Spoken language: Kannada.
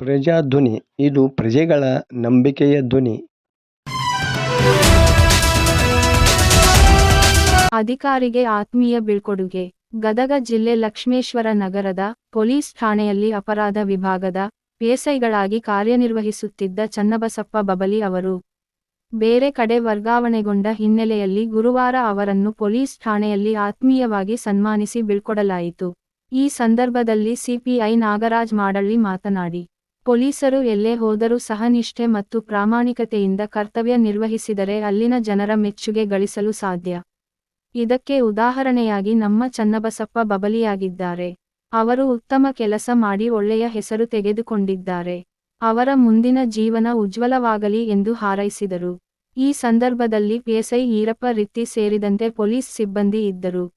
ಪ್ರಜಾಧ್ವನಿ, ಇದು ಪ್ರಜೆಗಳ ನಂಬಿಕೆಯ ಧ್ವನಿ. ಅಧಿಕಾರಿಗೆ ಆತ್ಮೀಯ ಬೀಳ್ಕೊಡುಗೆ. ಗದಗ ಜಿಲ್ಲೆ ಲಕ್ಷ್ಮೇಶ್ವರ ನಗರದ ಪೊಲೀಸ್ ಠಾಣೆಯಲ್ಲಿ ಅಪರಾಧ ವಿಭಾಗದ ಪಿಎಸ್ಐಗಳಾಗಿ ಕಾರ್ಯನಿರ್ವಹಿಸುತ್ತಿದ್ದ ಚನ್ನಬಸಪ್ಪ ಬಬಲಿ ಅವರು, ಬೇರೆ ಕಡೆ ವರ್ಗಾವಣೆಗೊಂಡ ಹಿನ್ನೆಲೆಯಲ್ಲಿ ಗುರುವಾರ ಅವರನ್ನು ಪೊಲೀಸ್ ಠಾಣೆಯಲ್ಲಿ ಆತ್ಮೀಯವಾಗಿ ಸನ್ಮಾನಿಸಿ ಬೀಳ್ಕೊಡಲಾಯಿತು. ಈ ಸಂದರ್ಭದಲ್ಲಿ ಸಿಪಿಐ ನಾಗರಾಜ್ ಮಾಡಳ್ಳಿ ಮಾತನಾಡಿ ಪೊಲೀಸರು ಎಲ್ಲೇ ಹೋದರೂ ಸಹನಿಷ್ಠೆ ಮತ್ತು ಪ್ರಾಮಾಣಿಕತೆಯಿಂದ ಕರ್ತವ್ಯ ನಿರ್ವಹಿಸಿದರೆ ಅಲ್ಲಿನ ಜನರ ಮೆಚ್ಚುಗೆ ಗಳಿಸಲು ಸಾಧ್ಯ. ಇದಕ್ಕೆ ಉದಾಹರಣೆಯಾಗಿ ನಮ್ಮ ಚನ್ನಬಸಪ್ಪ ಬಬಲಿಯಾಗಿದ್ದಾರೆ. ಅವರು ಉತ್ತಮ ಕೆಲಸ ಮಾಡಿ ಒಳ್ಳೆಯ ಹೆಸರು ತೆಗೆದುಕೊಂಡಿದ್ದಾರೆ. ಅವರ ಮುಂದಿನ ಜೀವನ ಉಜ್ವಲವಾಗಲಿ ಎಂದು ಹಾರೈಸಿದರು. ಈ ಸಂದರ್ಭದಲ್ಲಿ ಪಿಎಸ್ಐ ಈರಪ್ಪ ರಿತ್ತಿ ಸೇರಿದಂತೆ ಪೊಲೀಸ್ ಸಿಬ್ಬಂದಿ ಇದ್ದರು.